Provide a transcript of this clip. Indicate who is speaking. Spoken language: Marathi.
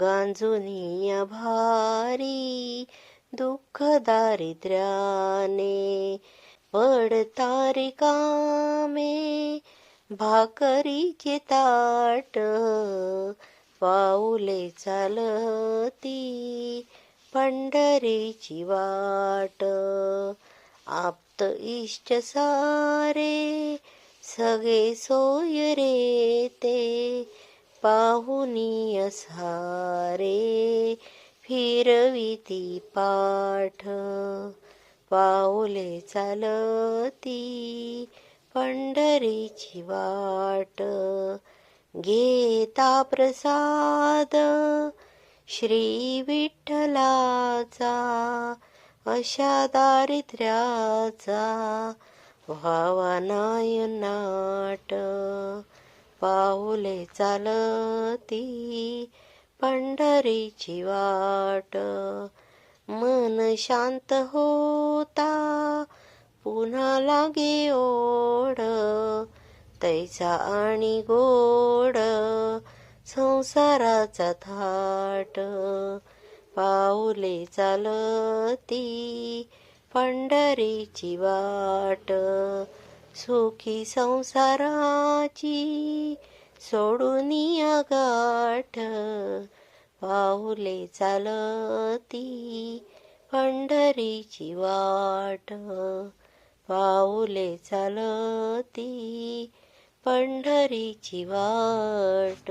Speaker 1: गांजुनिया भारी दुःख दारिद्र्याने पडतारी कामे भाकरीचे ताट पाऊले चालती पंढरीची वाट आप्त इष्ट सारे सगळे सोय रे ते. पाहुनी सारे फिरविती पाठ. पाऊले चालती पंढरीची वाट. घेता प्रसाद श्री विठ्ठलाचा अशा दारिद्र्याचा व्हावा नाट पाऊले चालती पंढरीची वाट. मन शांत होता पुन्हा लागे ओढ. तैसा आणि गोड संसाराचा थाट. पाऊले चालती पंढरीची वाट. सुखी संसाराची सोडून गाठ. पाहुले चालती पंढरीची वाट. पाऊले चालती पंढरीची वाट.